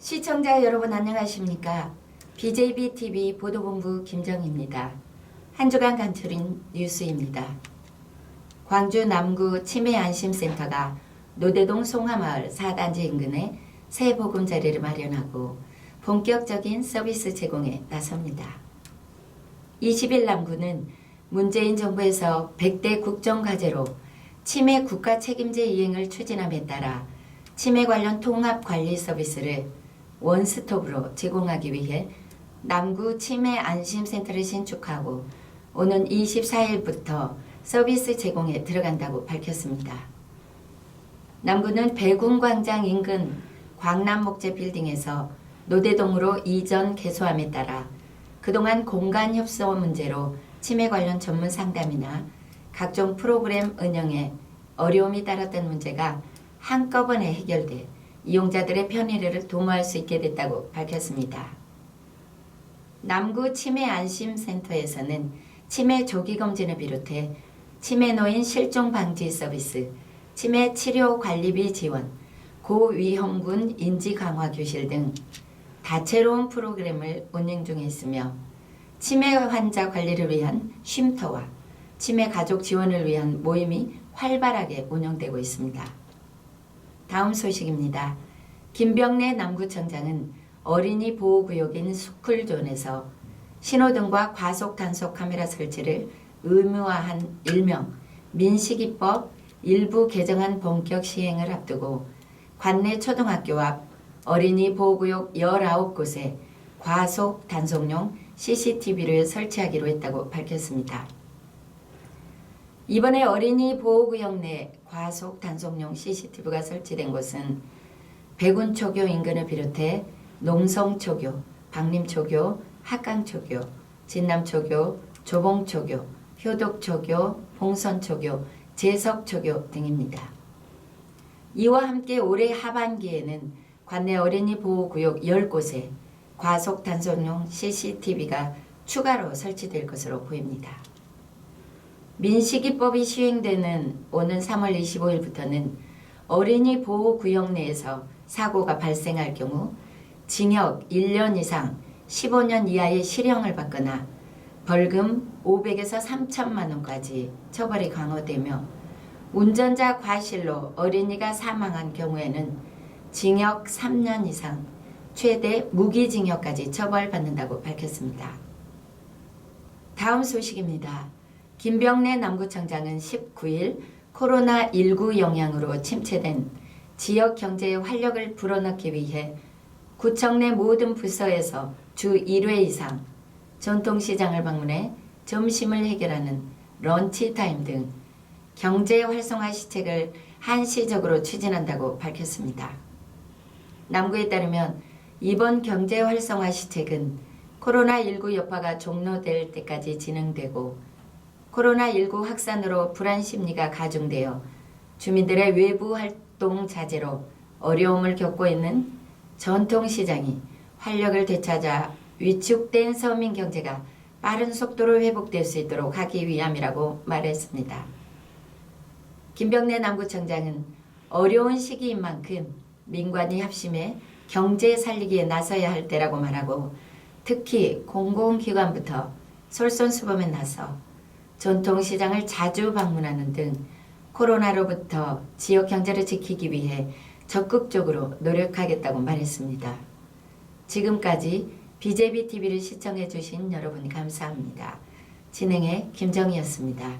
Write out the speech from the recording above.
시청자 여러분 안녕하십니까? BJB TV 보도본부 김정입니다. 한 주간 간추린 뉴스입니다. 광주 남구 치매안심센터가 노대동 송화마을 4단지 인근에 새 보금자리를 마련하고 본격적인 서비스 제공에 나섭니다. 20일 남구는 문재인 정부에서 100대 국정과제로 치매 국가 책임제 이행을 추진함에 따라 치매 관련 통합 관리 서비스를 원스톱으로 제공하기 위해 남구 치매 안심센터를 신축하고 오는 24일부터 서비스 제공에 들어간다고 밝혔습니다. 남구는 배군광장 인근 광남목재 빌딩에서 노대동으로 이전 개소함에 따라 그동안 공간 협소 문제로 치매 관련 전문 상담이나 각종 프로그램 운영에 어려움이 따랐던 문제가 한꺼번에 해결돼 이용자들의 편의를 도모할 수 있게 됐다고 밝혔습니다. 남구 치매 안심센터에서는 치매 조기 검진을 비롯해 치매 노인 실종 방지 서비스, 치매 치료 관리비 지원, 고위험군 인지 강화 교실 등 다채로운 프로그램을 운영 중에 있으며 치매 환자 관리를 위한 쉼터와 치매 가족 지원을 위한 모임이 활발하게 운영되고 있습니다. 다음 소식입니다. 김병래 남구청장은 어린이 보호구역인 스쿨존에서 신호등과 과속 단속 카메라 설치를 의무화한 일명 민식이법 일부 개정안 본격 시행을 앞두고 관내 초등학교 앞 어린이 보호구역 19곳에 과속 단속용 CCTV를 설치하기로 했다고 밝혔습니다. 이번에 어린이 보호구역 내 과속 단속용 CCTV가 설치된 곳은 백운초교 인근을 비롯해 농성초교, 박림초교, 학강초교, 진남초교, 조봉초교, 효독초교, 봉선초교, 제석초교 등입니다. 이와 함께 올해 하반기에는 관내 어린이 보호구역 10곳에 과속 단속용 CCTV가 추가로 설치될 것으로 보입니다. 민식이법이 시행되는 오는 3월 25일부터는 어린이 보호 구역 내에서 사고가 발생할 경우 징역 1년 이상 15년 이하의 실형을 받거나 벌금 500에서 3천만 원까지 처벌이 강화되며 운전자 과실로 어린이가 사망한 경우에는 징역 3년 이상 최대 무기징역까지 처벌받는다고 밝혔습니다. 다음 소식입니다. 김병래 남구청장은 19일 코로나19 영향으로 침체된 지역 경제의 활력을 불어넣기 위해 구청 내 모든 부서에서 주 1회 이상 전통시장을 방문해 점심을 해결하는 런치타임 등 경제 활성화 시책을 한시적으로 추진한다고 밝혔습니다. 남구에 따르면 이번 경제 활성화 시책은 코로나19 여파가 종료될 때까지 진행되고 코로나19 확산으로 불안 심리가 가중되어 주민들의 외부 활동 자제로 어려움을 겪고 있는 전통시장이 활력을 되찾아 위축된 서민 경제가 빠른 속도로 회복될 수 있도록 하기 위함이라고 말했습니다. 김병래 남구청장은 어려운 시기인 만큼 민관이 합심해 경제 살리기에 나서야 할 때라고 말하고 특히 공공기관부터 솔선수범에 나서 전통시장을 자주 방문하는 등 코로나로부터 지역 경제를 지키기 위해 적극적으로 노력하겠다고 말했습니다. 지금까지 BJB TV를 시청해 주신 여러분 감사합니다. 진행의 김정희였습니다.